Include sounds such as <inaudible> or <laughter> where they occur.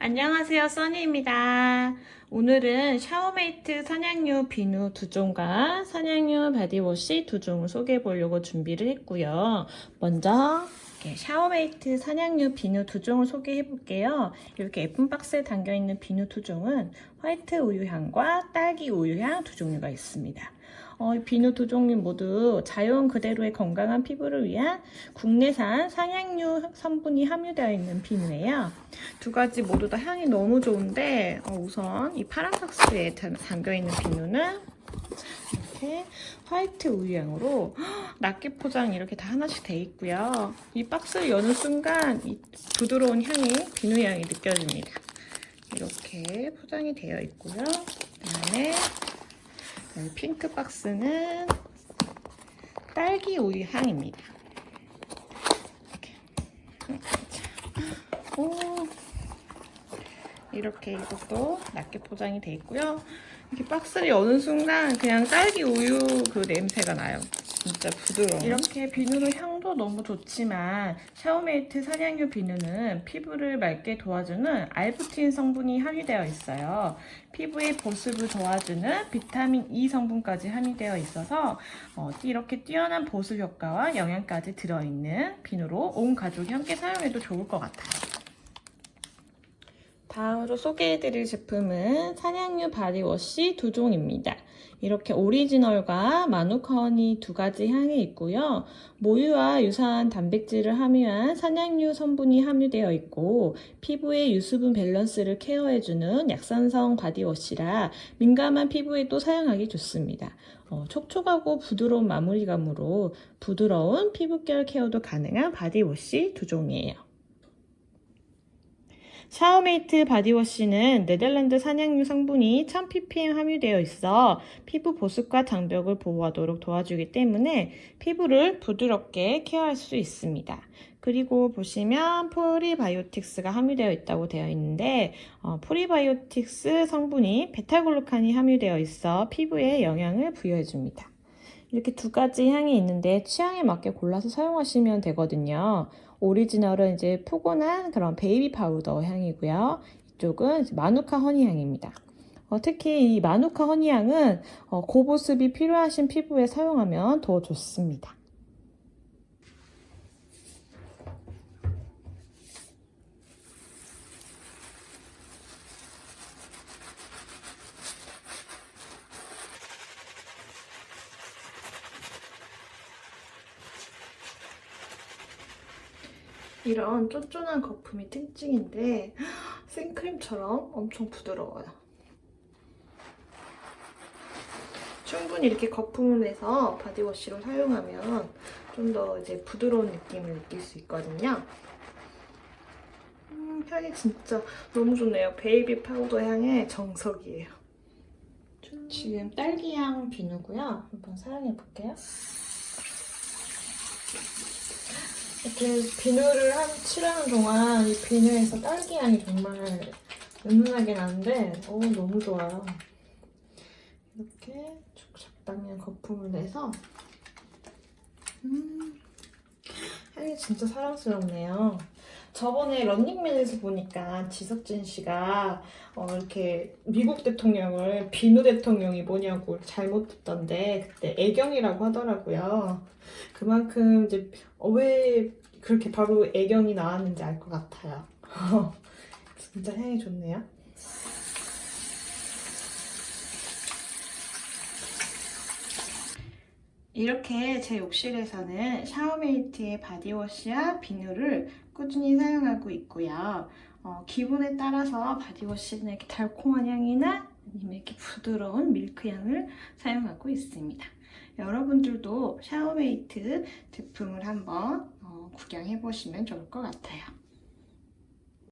안녕하세요, 써니입니다. 오늘은 샤워메이트 산양유 비누 두 종과 산양유 바디워시 두 종을 소개해 보려고 준비를 했고요. 먼저 샤워메이트 산양유 비누 두 종을 소개해 볼게요. 이렇게 예쁜 박스에 담겨 있는 비누 두 종은 화이트 우유향과 딸기 우유향 두 종류가 있습니다. 어, 이 비누 두 종류 모두 자연 그대로의 건강한 피부를 위한 국내산 산양유 성분이 함유되어 있는 비누예요. 두 가지 모두 다 향이 너무 좋은데 어, 우선 이 파란 박스에 담- 담겨있는 비누는 이렇게 화이트 우유향으로 헉, 낱개 포장 이렇게 다 하나씩 돼 있고요. 이 박스를 여는 순간 이 부드러운 향이 비누 향이 느껴집니다. 이렇게 포장이 되어 있고요. 그다음에 핑크 박스는 딸기 우유 향입니다. 이렇게. 이것도 낱개 포장이 돼 있고요. 이렇게 박스를 여는 순간 그냥 딸기 우유 그 냄새가 나요. 진짜 부드러워. 이렇게 비누로 향도 너무 좋지만 샤워메이트 산양유 비누는 피부를 맑게 도와주는 알부틴 성분이 함유되어 있어요. 피부의 보습을 도와주는 비타민 E 성분까지 함유되어 있어서 어, 이렇게 뛰어난 보습 효과와 영양까지 들어있는 비누로 온 가족이 함께 사용해도 좋을 것 같아요. 다음으로 소개해드릴 제품은 산양유 바디워시 두 종입니다. 이렇게 오리지널과 마누카허니 두 가지 향이 있고요. 모유와 유사한 단백질을 함유한 산양유 성분이 함유되어 있고 피부의 유수분 밸런스를 케어해주는 약산성 바디워시라 민감한 피부에도 사용하기 좋습니다. 어, 촉촉하고 부드러운 마무리감으로 부드러운 피부결 케어도 가능한 바디워시 두 종이에요. 샤워메이트 바디워시는 네덜란드 산양유 성분이 1000ppm 함유되어 있어 피부 보습과 장벽을 보호하도록 도와주기 때문에 피부를 부드럽게 케어할 수 있습니다. 그리고 보시면 프리바이오틱스가 함유되어 있다고 되어 있는데 어, 프리바이오틱스 성분이 베타글루칸이 함유되어 있어 피부에 영향을 부여해줍니다. 이렇게 두 가지 향이 있는데 취향에 맞게 골라서 사용하시면 되거든요. 오리지널은 이제 포근한 그런 베이비 파우더 향이고요. 이쪽은 마누카 허니 향입니다. 어, 특히 이 마누카 허니 향은 어, 고보습이 필요하신 피부에 사용하면 더 좋습니다. 이런 쫀쫀한 거품이 특징인데 <gasps> 생크림처럼 엄청 부드러워요. 충분히 이렇게 거품을 내서 바디워시로 사용하면 좀 더 이제 부드러운 느낌을 느낄 수 있거든요. 음, 향이 진짜 너무 좋네요. 베이비 파우더 향의 정석이에요. 지금 딸기향 비누고요. 한번 사용해 볼게요. 이렇게 비누를 한 칠하는 동안 이 비누에서 딸기 향이 정말 은은하게 나는데 어 너무 좋아요. 이렇게 적당한 거품을 내서 음 향이 진짜 사랑스럽네요. 저번에 런닝맨에서 보니까 지석진 씨가 어, 이렇게 미국 대통령을 비누 대통령이 뭐냐고 잘못 듣던데 그때 애경이라고 하더라고요. 그만큼 이제 어, 왜 그렇게 바로 애경이 나왔는지 알 것 같아요. <laughs> 진짜 향이 좋네요. 이렇게 제 욕실에서는 샤워메이트의 바디워시와 비누를 꾸준히 사용하고 있고요. 어, 기분에 따라서 바디워시는 이렇게 달콤한 향이나 아니면 이렇게 부드러운 밀크 향을 사용하고 있습니다. 여러분들도 샤워메이트 제품을 한번 어, 구경해 보시면 좋을 것 같아요.